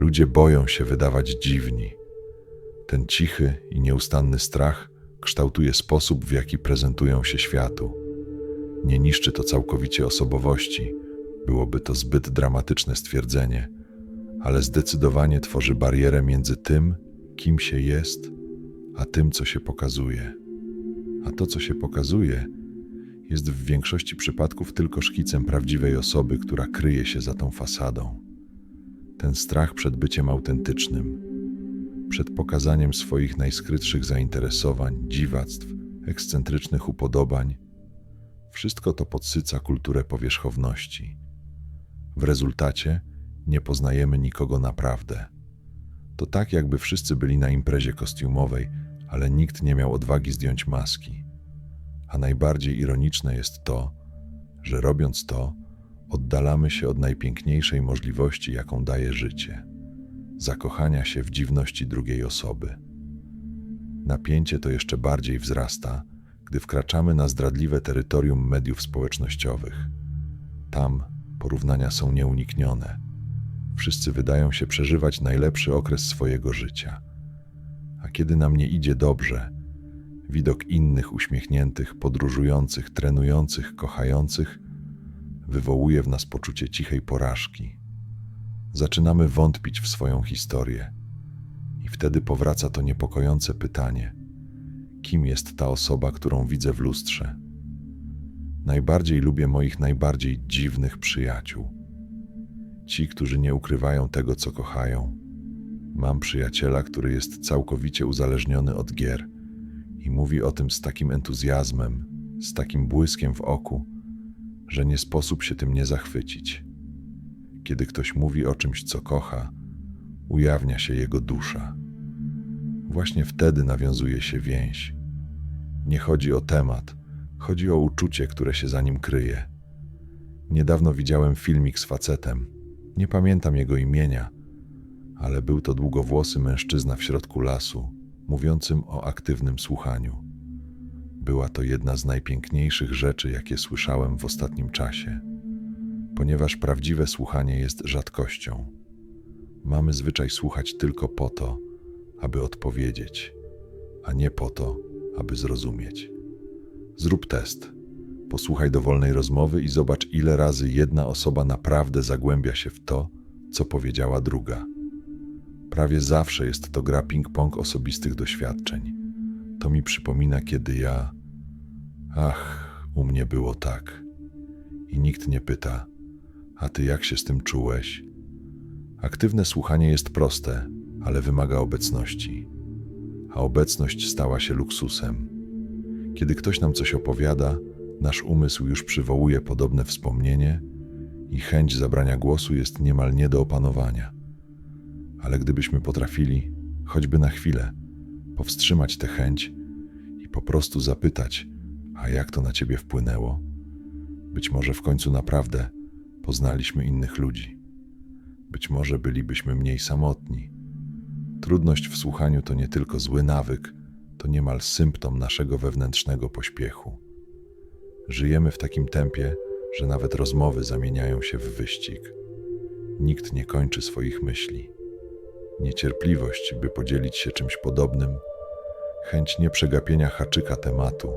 Ludzie boją się wydawać dziwni. Ten cichy i nieustanny strach kształtuje sposób, w jaki prezentują się światu. Nie niszczy to całkowicie osobowości, byłoby to zbyt dramatyczne stwierdzenie, ale zdecydowanie tworzy barierę między tym, kim się jest, a tym, co się pokazuje. A to, co się pokazuje, jest w większości przypadków tylko szkicem prawdziwej osoby, która kryje się za tą fasadą. Ten strach przed byciem autentycznym, przed pokazaniem swoich najskrytszych zainteresowań, dziwactw, ekscentrycznych upodobań, wszystko to podsyca kulturę powierzchowności. W rezultacie nie poznajemy nikogo naprawdę. To tak, jakby wszyscy byli na imprezie kostiumowej, ale nikt nie miał odwagi zdjąć maski. A najbardziej ironiczne jest to, że robiąc to, oddalamy się od najpiękniejszej możliwości, jaką daje życie zakochania się w dziwności drugiej osoby. Napięcie to jeszcze bardziej wzrasta, gdy wkraczamy na zdradliwe terytorium mediów społecznościowych. Tam porównania są nieuniknione. Wszyscy wydają się przeżywać najlepszy okres swojego życia. A kiedy nam nie idzie dobrze, widok innych uśmiechniętych, podróżujących, trenujących, kochających wywołuje w nas poczucie cichej porażki. Zaczynamy wątpić w swoją historię, i wtedy powraca to niepokojące pytanie: kim jest ta osoba, którą widzę w lustrze? Najbardziej lubię moich najbardziej dziwnych przyjaciół. Ci, którzy nie ukrywają tego, co kochają. Mam przyjaciela, który jest całkowicie uzależniony od gier i mówi o tym z takim entuzjazmem, z takim błyskiem w oku, że nie sposób się tym nie zachwycić. Kiedy ktoś mówi o czymś, co kocha, ujawnia się jego dusza. Właśnie wtedy nawiązuje się więź. Nie chodzi o temat, chodzi o uczucie, które się za nim kryje. Niedawno widziałem filmik z facetem. Nie pamiętam jego imienia, ale był to długowłosy mężczyzna w środku lasu, mówiącym o aktywnym słuchaniu. Była to jedna z najpiękniejszych rzeczy, jakie słyszałem w ostatnim czasie, ponieważ prawdziwe słuchanie jest rzadkością. Mamy zwyczaj słuchać tylko po to, aby odpowiedzieć, a nie po to, aby zrozumieć. Zrób test. Posłuchaj dowolnej rozmowy i zobacz, ile razy jedna osoba naprawdę zagłębia się w to, co powiedziała druga. Prawie zawsze jest to gra ping-pong osobistych doświadczeń. To mi przypomina, kiedy ja. Ach, u mnie było tak. I nikt nie pyta, a ty jak się z tym czułeś? Aktywne słuchanie jest proste, ale wymaga obecności. A obecność stała się luksusem. Kiedy ktoś nam coś opowiada, nasz umysł już przywołuje podobne wspomnienie i chęć zabrania głosu jest niemal nie do opanowania. Ale gdybyśmy potrafili, choćby na chwilę, powstrzymać tę chęć i po prostu zapytać, a jak to na ciebie wpłynęło, być może w końcu naprawdę poznaliśmy innych ludzi. Być może bylibyśmy mniej samotni. Trudność w słuchaniu to nie tylko zły nawyk, to niemal symptom naszego wewnętrznego pośpiechu. Żyjemy w takim tempie, że nawet rozmowy zamieniają się w wyścig. Nikt nie kończy swoich myśli. Niecierpliwość, by podzielić się czymś podobnym, chęć nieprzegapienia haczyka tematu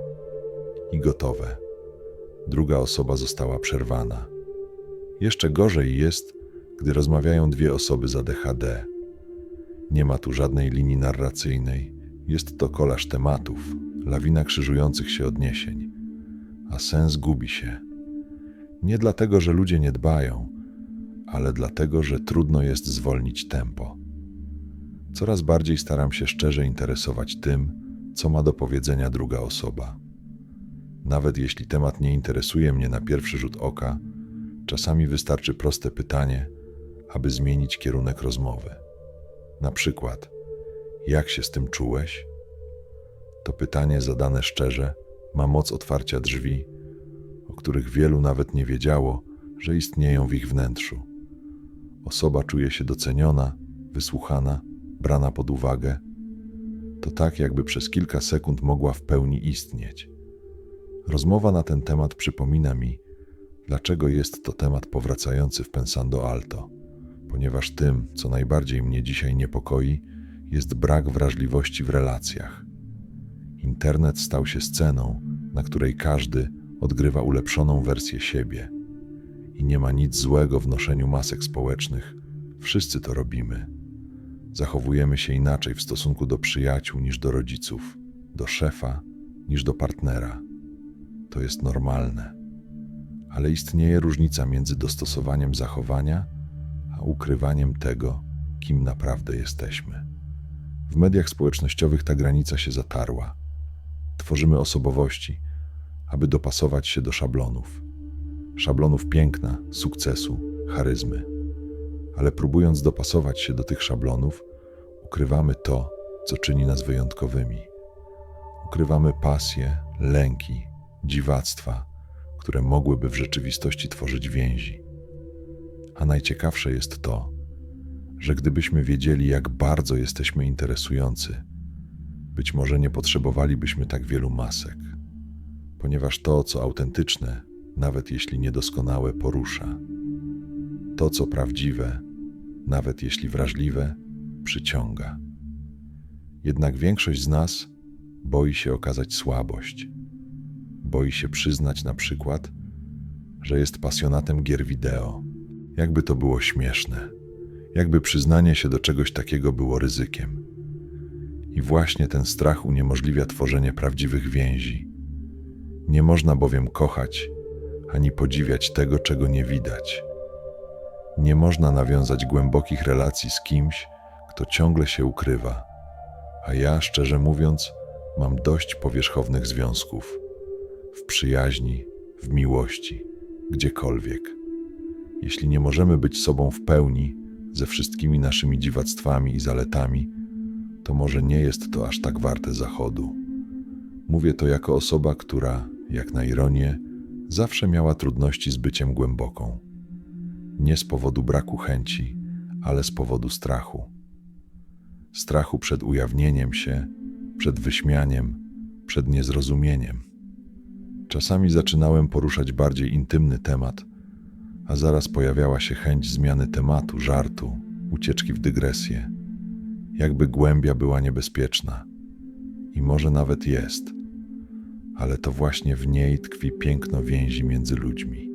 i gotowe. Druga osoba została przerwana. Jeszcze gorzej jest, gdy rozmawiają dwie osoby za DHD. Nie ma tu żadnej linii narracyjnej, jest to kolaż tematów, lawina krzyżujących się odniesień, a sens gubi się. Nie dlatego, że ludzie nie dbają, ale dlatego, że trudno jest zwolnić tempo. Coraz bardziej staram się szczerze interesować tym, co ma do powiedzenia druga osoba. Nawet jeśli temat nie interesuje mnie na pierwszy rzut oka, czasami wystarczy proste pytanie, aby zmienić kierunek rozmowy. Na przykład, jak się z tym czułeś? To pytanie zadane szczerze ma moc otwarcia drzwi, o których wielu nawet nie wiedziało, że istnieją w ich wnętrzu. Osoba czuje się doceniona, wysłuchana, brana pod uwagę. To tak, jakby przez kilka sekund mogła w pełni istnieć. Rozmowa na ten temat przypomina mi, dlaczego jest to temat powracający w Pensando Alto ponieważ tym, co najbardziej mnie dzisiaj niepokoi, jest brak wrażliwości w relacjach. Internet stał się sceną, na której każdy odgrywa ulepszoną wersję siebie. I nie ma nic złego w noszeniu masek społecznych. Wszyscy to robimy. Zachowujemy się inaczej w stosunku do przyjaciół niż do rodziców, do szefa niż do partnera. To jest normalne. Ale istnieje różnica między dostosowaniem zachowania a ukrywaniem tego, kim naprawdę jesteśmy. W mediach społecznościowych ta granica się zatarła. Tworzymy osobowości, aby dopasować się do szablonów. Szablonów piękna, sukcesu, charyzmy. Ale próbując dopasować się do tych szablonów, ukrywamy to, co czyni nas wyjątkowymi. Ukrywamy pasje, lęki, dziwactwa, które mogłyby w rzeczywistości tworzyć więzi. A najciekawsze jest to, że gdybyśmy wiedzieli, jak bardzo jesteśmy interesujący, być może nie potrzebowalibyśmy tak wielu masek, ponieważ to, co autentyczne, nawet jeśli niedoskonałe, porusza. To, co prawdziwe, nawet jeśli wrażliwe, przyciąga. Jednak większość z nas boi się okazać słabość. Boi się przyznać na przykład, że jest pasjonatem gier wideo. Jakby to było śmieszne, jakby przyznanie się do czegoś takiego było ryzykiem. I właśnie ten strach uniemożliwia tworzenie prawdziwych więzi. Nie można bowiem kochać ani podziwiać tego, czego nie widać. Nie można nawiązać głębokich relacji z kimś, kto ciągle się ukrywa, a ja, szczerze mówiąc, mam dość powierzchownych związków w przyjaźni, w miłości, gdziekolwiek. Jeśli nie możemy być sobą w pełni, ze wszystkimi naszymi dziwactwami i zaletami, to może nie jest to aż tak warte zachodu. Mówię to jako osoba, która, jak na ironię, zawsze miała trudności z byciem głęboką. Nie z powodu braku chęci, ale z powodu strachu. Strachu przed ujawnieniem się, przed wyśmianiem, przed niezrozumieniem. Czasami zaczynałem poruszać bardziej intymny temat, a zaraz pojawiała się chęć zmiany tematu, żartu, ucieczki w dygresję. Jakby głębia była niebezpieczna. I może nawet jest, ale to właśnie w niej tkwi piękno więzi między ludźmi.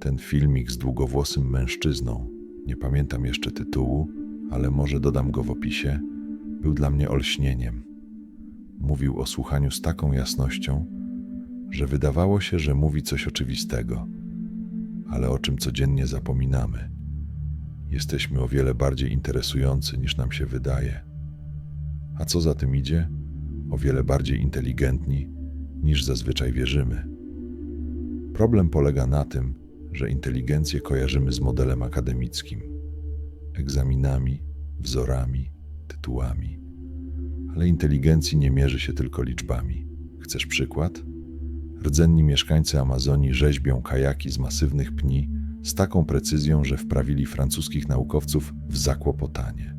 Ten filmik z długowłosym mężczyzną, nie pamiętam jeszcze tytułu, ale może dodam go w opisie, był dla mnie olśnieniem. Mówił o słuchaniu z taką jasnością, że wydawało się, że mówi coś oczywistego, ale o czym codziennie zapominamy. Jesteśmy o wiele bardziej interesujący niż nam się wydaje. A co za tym idzie? O wiele bardziej inteligentni niż zazwyczaj wierzymy. Problem polega na tym, że inteligencję kojarzymy z modelem akademickim, egzaminami, wzorami, tytułami. Ale inteligencji nie mierzy się tylko liczbami. Chcesz przykład? Rdzenni mieszkańcy Amazonii rzeźbią kajaki z masywnych pni z taką precyzją, że wprawili francuskich naukowców w zakłopotanie.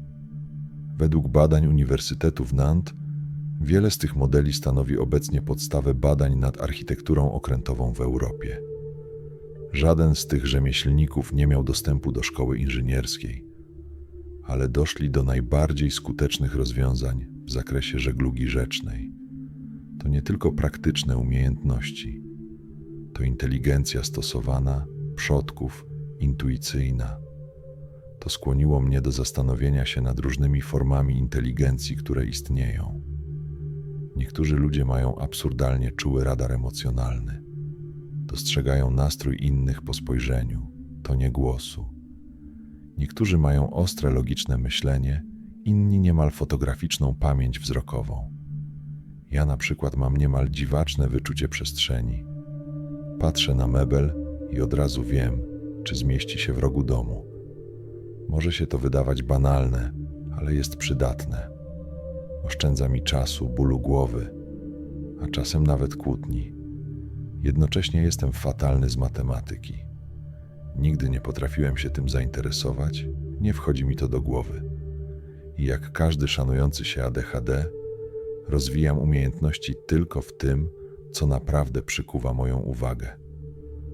Według badań Uniwersytetu w Nantes, wiele z tych modeli stanowi obecnie podstawę badań nad architekturą okrętową w Europie. Żaden z tych rzemieślników nie miał dostępu do szkoły inżynierskiej, ale doszli do najbardziej skutecznych rozwiązań w zakresie żeglugi rzecznej to nie tylko praktyczne umiejętności, to inteligencja stosowana, przodków, intuicyjna. To skłoniło mnie do zastanowienia się nad różnymi formami inteligencji, które istnieją. Niektórzy ludzie mają absurdalnie czuły radar emocjonalny. Dostrzegają nastrój innych po spojrzeniu, tonie głosu. Niektórzy mają ostre logiczne myślenie, inni niemal fotograficzną pamięć wzrokową. Ja na przykład mam niemal dziwaczne wyczucie przestrzeni. Patrzę na mebel i od razu wiem, czy zmieści się w rogu domu. Może się to wydawać banalne, ale jest przydatne. Oszczędza mi czasu, bólu głowy, a czasem nawet kłótni. Jednocześnie jestem fatalny z matematyki. Nigdy nie potrafiłem się tym zainteresować, nie wchodzi mi to do głowy. I jak każdy szanujący się ADHD, Rozwijam umiejętności tylko w tym, co naprawdę przykuwa moją uwagę.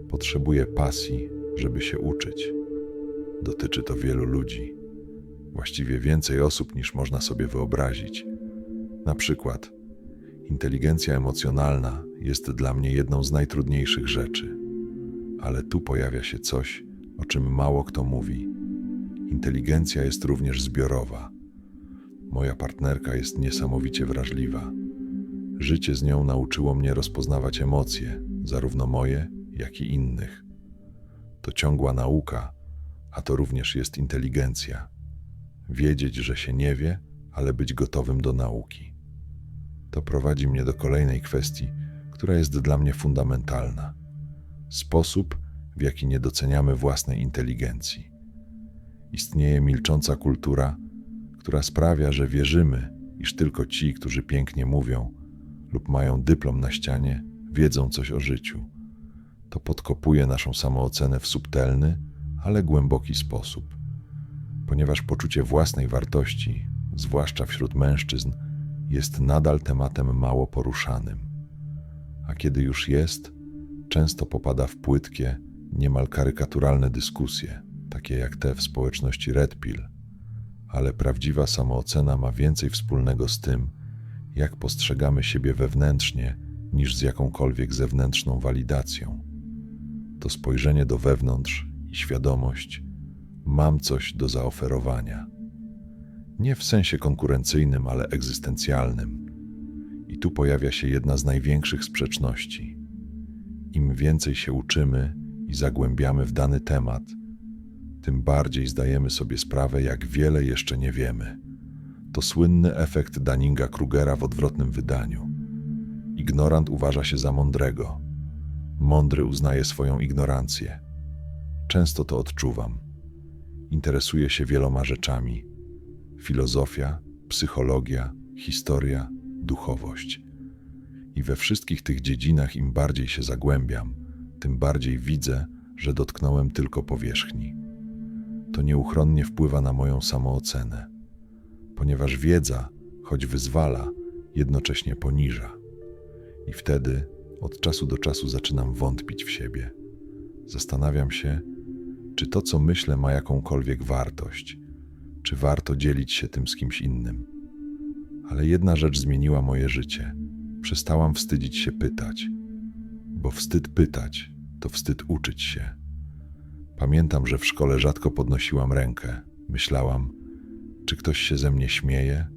Potrzebuję pasji, żeby się uczyć. Dotyczy to wielu ludzi, właściwie więcej osób niż można sobie wyobrazić. Na przykład, inteligencja emocjonalna jest dla mnie jedną z najtrudniejszych rzeczy, ale tu pojawia się coś, o czym mało kto mówi. Inteligencja jest również zbiorowa. Moja partnerka jest niesamowicie wrażliwa. Życie z nią nauczyło mnie rozpoznawać emocje, zarówno moje, jak i innych. To ciągła nauka, a to również jest inteligencja. Wiedzieć, że się nie wie, ale być gotowym do nauki. To prowadzi mnie do kolejnej kwestii, która jest dla mnie fundamentalna. Sposób, w jaki nie doceniamy własnej inteligencji. Istnieje milcząca kultura, która sprawia, że wierzymy, iż tylko ci, którzy pięknie mówią lub mają dyplom na ścianie, wiedzą coś o życiu. To podkopuje naszą samoocenę w subtelny, ale głęboki sposób, ponieważ poczucie własnej wartości, zwłaszcza wśród mężczyzn, jest nadal tematem mało poruszanym. A kiedy już jest, często popada w płytkie, niemal karykaturalne dyskusje, takie jak te w społeczności Red Pill, ale prawdziwa samoocena ma więcej wspólnego z tym, jak postrzegamy siebie wewnętrznie, niż z jakąkolwiek zewnętrzną walidacją. To spojrzenie do wewnątrz i świadomość: mam coś do zaoferowania. Nie w sensie konkurencyjnym, ale egzystencjalnym. I tu pojawia się jedna z największych sprzeczności. Im więcej się uczymy i zagłębiamy w dany temat, tym bardziej zdajemy sobie sprawę, jak wiele jeszcze nie wiemy. To słynny efekt Dunninga-Krugera w odwrotnym wydaniu. Ignorant uważa się za mądrego. Mądry uznaje swoją ignorancję. Często to odczuwam. Interesuję się wieloma rzeczami: filozofia, psychologia, historia, duchowość. I we wszystkich tych dziedzinach, im bardziej się zagłębiam, tym bardziej widzę, że dotknąłem tylko powierzchni. To nieuchronnie wpływa na moją samoocenę, ponieważ wiedza, choć wyzwala, jednocześnie poniża. I wtedy od czasu do czasu zaczynam wątpić w siebie. Zastanawiam się, czy to, co myślę, ma jakąkolwiek wartość, czy warto dzielić się tym z kimś innym. Ale jedna rzecz zmieniła moje życie. Przestałam wstydzić się pytać, bo wstyd pytać to wstyd uczyć się. Pamiętam, że w szkole rzadko podnosiłam rękę. Myślałam, czy ktoś się ze mnie śmieje,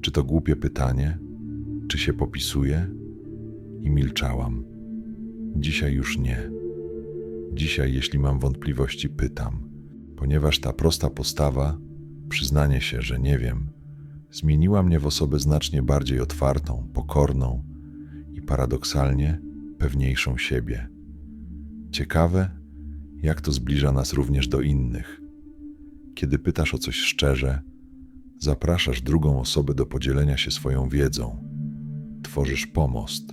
czy to głupie pytanie, czy się popisuje, i milczałam. Dzisiaj już nie. Dzisiaj, jeśli mam wątpliwości, pytam, ponieważ ta prosta postawa, przyznanie się, że nie wiem, zmieniła mnie w osobę znacznie bardziej otwartą, pokorną i paradoksalnie pewniejszą siebie. Ciekawe, jak to zbliża nas również do innych. Kiedy pytasz o coś szczerze, zapraszasz drugą osobę do podzielenia się swoją wiedzą, tworzysz pomost.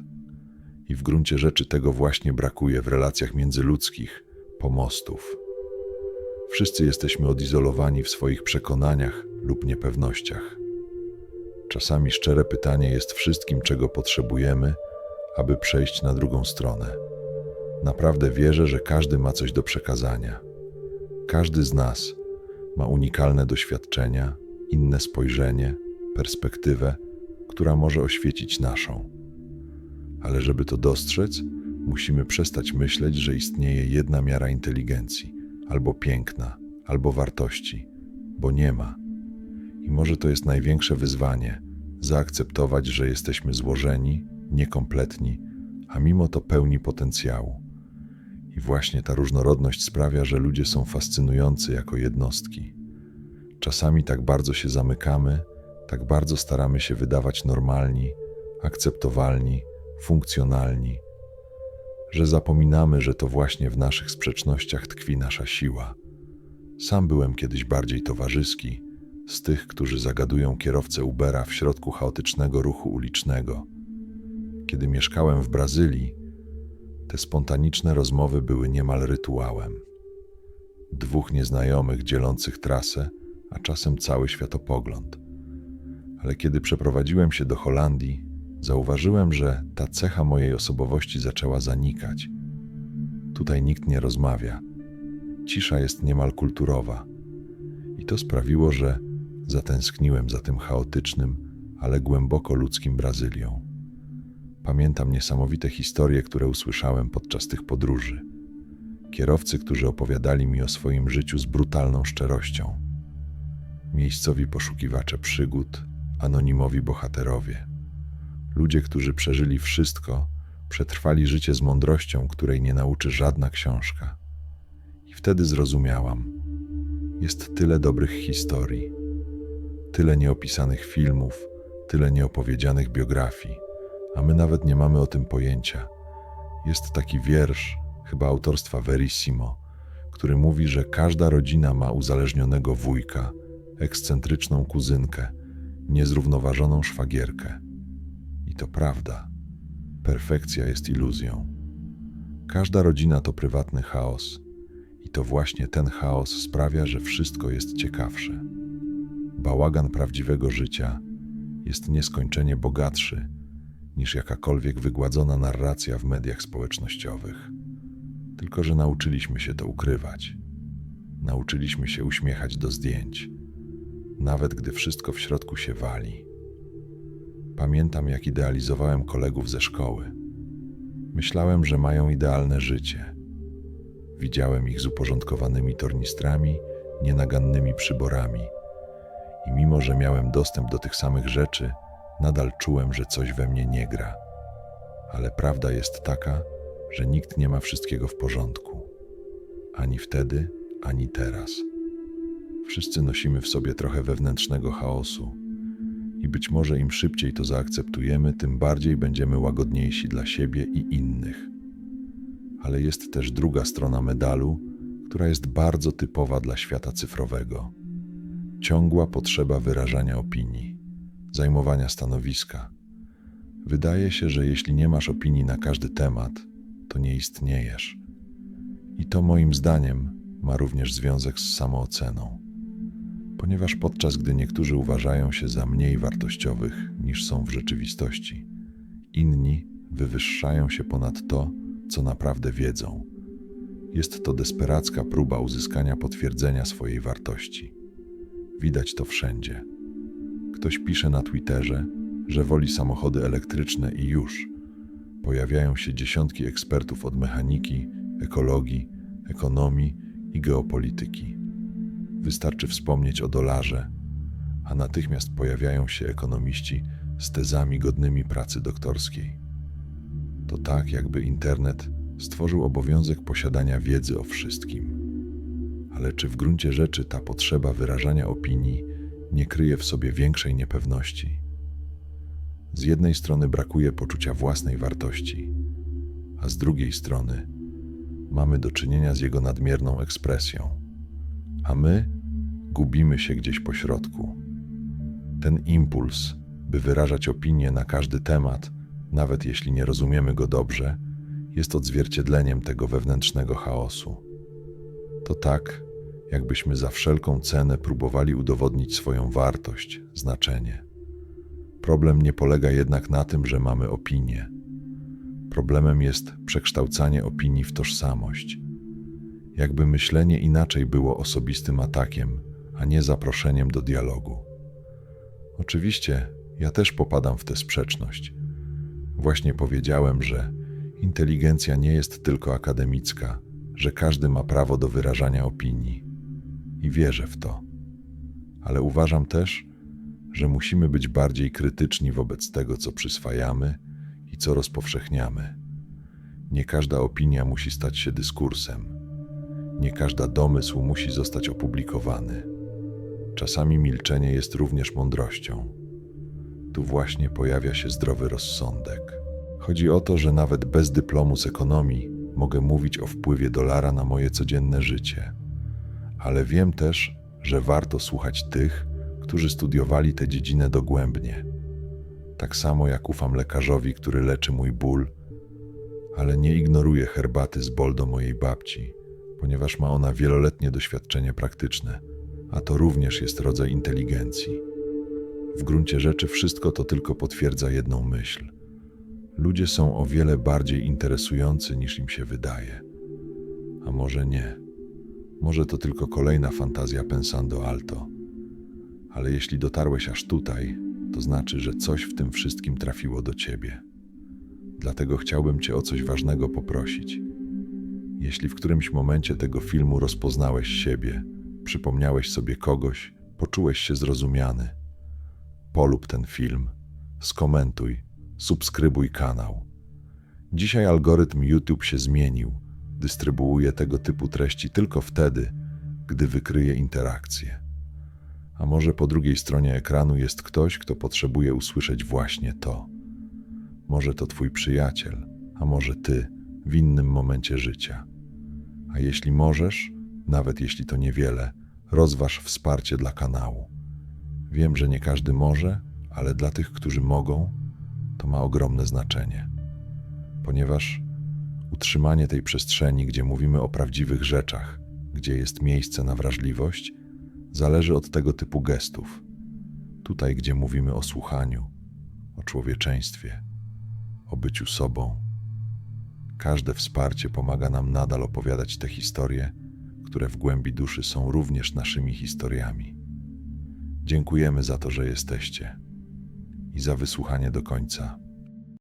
I w gruncie rzeczy tego właśnie brakuje w relacjach międzyludzkich pomostów. Wszyscy jesteśmy odizolowani w swoich przekonaniach lub niepewnościach. Czasami szczere pytanie jest wszystkim, czego potrzebujemy, aby przejść na drugą stronę. Naprawdę wierzę, że każdy ma coś do przekazania. Każdy z nas ma unikalne doświadczenia, inne spojrzenie, perspektywę, która może oświecić naszą. Ale żeby to dostrzec, musimy przestać myśleć, że istnieje jedna miara inteligencji, albo piękna, albo wartości, bo nie ma. I może to jest największe wyzwanie zaakceptować, że jesteśmy złożeni, niekompletni, a mimo to pełni potencjału. I właśnie ta różnorodność sprawia, że ludzie są fascynujący jako jednostki. Czasami tak bardzo się zamykamy, tak bardzo staramy się wydawać normalni, akceptowalni, funkcjonalni, że zapominamy, że to właśnie w naszych sprzecznościach tkwi nasza siła. Sam byłem kiedyś bardziej towarzyski, z tych, którzy zagadują kierowcę Ubera w środku chaotycznego ruchu ulicznego. Kiedy mieszkałem w Brazylii, te spontaniczne rozmowy były niemal rytuałem. Dwóch nieznajomych dzielących trasę, a czasem cały światopogląd. Ale kiedy przeprowadziłem się do Holandii, zauważyłem, że ta cecha mojej osobowości zaczęła zanikać. Tutaj nikt nie rozmawia. cisza jest niemal kulturowa. I to sprawiło, że zatęskniłem za tym chaotycznym, ale głęboko ludzkim Brazylią. Pamiętam niesamowite historie, które usłyszałem podczas tych podróży. Kierowcy, którzy opowiadali mi o swoim życiu z brutalną szczerością. Miejscowi poszukiwacze przygód, anonimowi bohaterowie. Ludzie, którzy przeżyli wszystko, przetrwali życie z mądrością, której nie nauczy żadna książka. I wtedy zrozumiałam. Jest tyle dobrych historii, tyle nieopisanych filmów, tyle nieopowiedzianych biografii, a my nawet nie mamy o tym pojęcia. Jest taki wiersz, chyba autorstwa Verissimo, który mówi, że każda rodzina ma uzależnionego wujka, ekscentryczną kuzynkę, niezrównoważoną szwagierkę. I to prawda. Perfekcja jest iluzją. Każda rodzina to prywatny chaos, i to właśnie ten chaos sprawia, że wszystko jest ciekawsze. Bałagan prawdziwego życia jest nieskończenie bogatszy niż jakakolwiek wygładzona narracja w mediach społecznościowych. Tylko, że nauczyliśmy się to ukrywać. Nauczyliśmy się uśmiechać do zdjęć, nawet gdy wszystko w środku się wali. Pamiętam, jak idealizowałem kolegów ze szkoły. Myślałem, że mają idealne życie. Widziałem ich z uporządkowanymi tornistrami, nienagannymi przyborami. I mimo, że miałem dostęp do tych samych rzeczy, nadal czułem, że coś we mnie nie gra. Ale prawda jest taka, że nikt nie ma wszystkiego w porządku. Ani wtedy, ani teraz. Wszyscy nosimy w sobie trochę wewnętrznego chaosu i być może im szybciej to zaakceptujemy, tym bardziej będziemy łagodniejsi dla siebie i innych. Ale jest też druga strona medalu, która jest bardzo typowa dla świata cyfrowego. Ciągła potrzeba wyrażania opinii, zajmowania stanowiska. Wydaje się, że jeśli nie masz opinii na każdy temat, to nie istniejesz. I to moim zdaniem ma również związek z samooceną ponieważ podczas gdy niektórzy uważają się za mniej wartościowych niż są w rzeczywistości, inni wywyższają się ponad to, co naprawdę wiedzą. Jest to desperacka próba uzyskania potwierdzenia swojej wartości. Widać to wszędzie. Ktoś pisze na Twitterze, że woli samochody elektryczne i już. Pojawiają się dziesiątki ekspertów od mechaniki, ekologii, ekonomii i geopolityki. Wystarczy wspomnieć o dolarze, a natychmiast pojawiają się ekonomiści z tezami godnymi pracy doktorskiej. To tak, jakby internet stworzył obowiązek posiadania wiedzy o wszystkim. Ale czy w gruncie rzeczy ta potrzeba wyrażania opinii nie kryje w sobie większej niepewności? Z jednej strony brakuje poczucia własnej wartości, a z drugiej strony mamy do czynienia z jego nadmierną ekspresją a my gubimy się gdzieś po środku. Ten impuls, by wyrażać opinię na każdy temat, nawet jeśli nie rozumiemy go dobrze, jest odzwierciedleniem tego wewnętrznego chaosu. To tak, jakbyśmy za wszelką cenę próbowali udowodnić swoją wartość, znaczenie. Problem nie polega jednak na tym, że mamy opinię. Problemem jest przekształcanie opinii w tożsamość jakby myślenie inaczej było osobistym atakiem, a nie zaproszeniem do dialogu. Oczywiście, ja też popadam w tę sprzeczność. Właśnie powiedziałem, że inteligencja nie jest tylko akademicka, że każdy ma prawo do wyrażania opinii. I wierzę w to. Ale uważam też, że musimy być bardziej krytyczni wobec tego, co przyswajamy i co rozpowszechniamy. Nie każda opinia musi stać się dyskursem nie każda domysł musi zostać opublikowany. Czasami milczenie jest również mądrością. Tu właśnie pojawia się zdrowy rozsądek. Chodzi o to, że nawet bez dyplomu z ekonomii mogę mówić o wpływie dolara na moje codzienne życie. Ale wiem też, że warto słuchać tych, którzy studiowali tę dziedzinę dogłębnie. Tak samo jak ufam lekarzowi, który leczy mój ból, ale nie ignoruję herbaty z boldo mojej babci ponieważ ma ona wieloletnie doświadczenie praktyczne, a to również jest rodzaj inteligencji. W gruncie rzeczy wszystko to tylko potwierdza jedną myśl. Ludzie są o wiele bardziej interesujący niż im się wydaje. A może nie? Może to tylko kolejna fantazja pensando alto, ale jeśli dotarłeś aż tutaj, to znaczy, że coś w tym wszystkim trafiło do ciebie. Dlatego chciałbym cię o coś ważnego poprosić. Jeśli w którymś momencie tego filmu rozpoznałeś siebie, przypomniałeś sobie kogoś, poczułeś się zrozumiany, polub ten film, skomentuj, subskrybuj kanał. Dzisiaj algorytm YouTube się zmienił. Dystrybuuje tego typu treści tylko wtedy, gdy wykryje interakcję. A może po drugiej stronie ekranu jest ktoś, kto potrzebuje usłyszeć właśnie to. Może to twój przyjaciel, a może ty w innym momencie życia. A jeśli możesz, nawet jeśli to niewiele, rozważ wsparcie dla kanału. Wiem, że nie każdy może, ale dla tych, którzy mogą, to ma ogromne znaczenie. Ponieważ utrzymanie tej przestrzeni, gdzie mówimy o prawdziwych rzeczach, gdzie jest miejsce na wrażliwość, zależy od tego typu gestów. Tutaj, gdzie mówimy o słuchaniu, o człowieczeństwie, o byciu sobą. Każde wsparcie pomaga nam nadal opowiadać te historie, które w głębi duszy są również naszymi historiami. Dziękujemy za to, że jesteście i za wysłuchanie do końca.